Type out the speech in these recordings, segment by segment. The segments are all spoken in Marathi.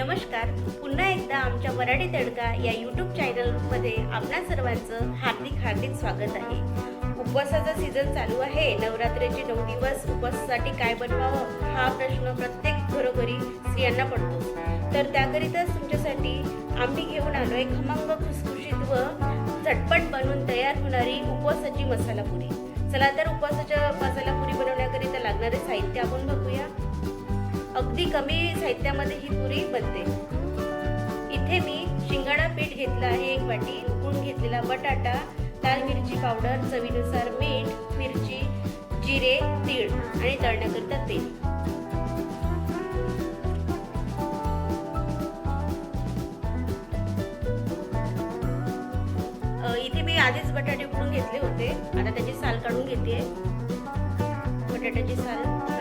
नमस्कार. पुन्हा एकदा आमच्या वराडी तडका या यूट्यूब चॅनलमध्ये आपणा सर्वांचं हार्दिक हार्दिक स्वागत आहे. उपवासाचा सीझन चालू आहे. नवरात्रीचे नऊ दिवस उपवासासाठी काय बनवावं हा प्रश्न प्रत्येक घरोघरी स्त्रियांना पडतो. तर त्याकरिताच तुमच्यासाठी आम्ही घेऊन आलो एक खमंग खुसखुशीत व झटपट बनवून तयार होणारी उपवासाची मसाला पुरी चला तर उपवासाच्या मसाला पुरी बनवण्याकरिता लागणारे साहित्य आपण बघूया. अगदी कमी साहित्यामध्ये ही पुरी बनते. इथे मी शिंगाडा पीठ घेतलं आहे एक वाटी उकळून घेतलेला बटाटा लाल मिरची पावडर चवीनुसार मीठ मिरची जिरे तीळ आणि तळण्याकरिता तेल. इथे मी आधीच बटाटे उकडून घेतले होते. आता त्याची साल काढून घेते बटाट्याची साल.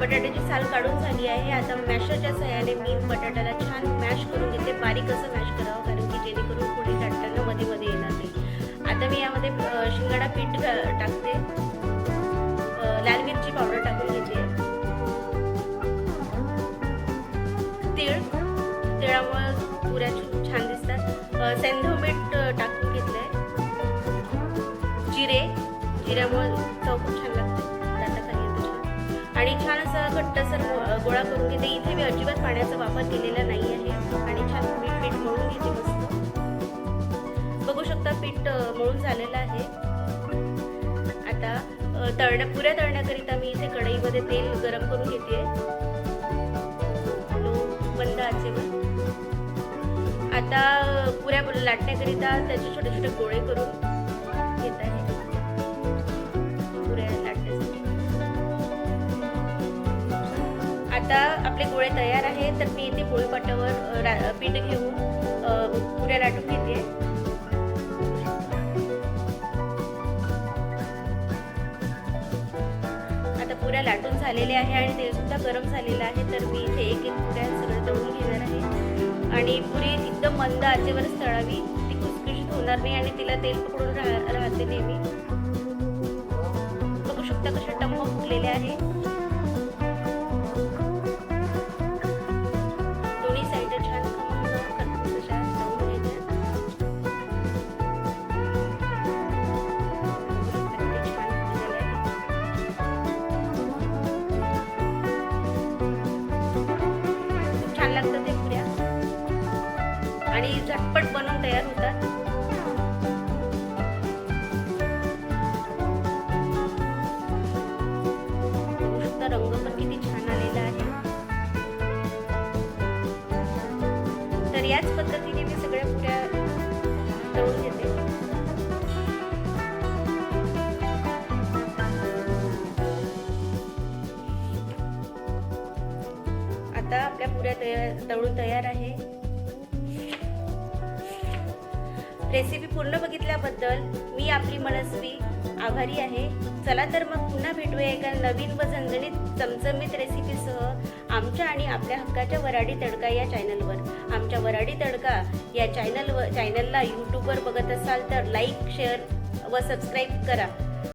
बटाट्याची साल काढून झाली आहे. आता मॅशरच्या सहाय्याने मी बटाट्याला छान मॅश करून घेते. बारीक असं मॅश करावं कारण की जेणेकरून पुढे टाकताना मध्ये मध्ये येणार नाही. आता मी यामध्ये शिंगाडा पीठ टाकते. लाल मिरची पावडर टाकून घेते. तीळ. तिळामुळे पुऱ्या छान दिसतात. सेंधव मीठ टाकून टाकून घेतलंय. जिरे. जिऱ्यामुळं चव खूप छान लागते. आणि छान असा घट्टसर गोळा करून घेते. इथे मी अजिबात पाण्याचा वापर केलेला नाही आहे. आणि छान पीठ पीठ मळून घेते मस्त. बघू शकता पीठ मळून झालेलं आहे. आता तळण्या पुऱ्या तळण्याकरिता मी इथे कढईमध्ये तेल गरम करून घेते. लो बंद आचेवर. आता पुऱ्या लाटण्याकरिता त्याचे छोटे छोटे गोळे करून घेत आहे. आता आपले गोळे तयार आहे तर मी इथे पोळीपाटावर रा- पीठ घेऊन पुऱ्या लाटून घेते. आता पुऱ्या लाटून झालेले आहे आणि तेल सुद्धा गरम झालेलं आहे तर मी इथे एक एक पुऱ्या सगळं तळून घेणार आहे. आणि पुरी एकदम मंद आचेवरच तळावी ती खुसखुशीत होणार नाही आणि तिला तेल पकडून राहते नेहमी. बघू शकता कशा टम्म फुटलेले आहे झटपट बनवून तयार होतात. रंग पण किती छान आलेला आहे. तर याच पद्धतीने मी सगळ्या पुऱ्या तळून घेते. आता आपल्या पुऱ्या तयार तळून तयार आहे. रेसिपी पूर्ण बघितल्याबद्दल मी आपली मनस्वी आभारी आहे. चला तर मग पुन्हा भेटूया एका नवीन व झणझणीत चमचमीत रेसिपीसह आमच्या आणि आपल्या हक्काच्या वराडी तडका या चॅनलवर आमच्या वराडी तडका या चॅनलवर चॅनलला यूट्यूबवर बघत असाल तर लाईक शेअर व सबस्क्राईब करा.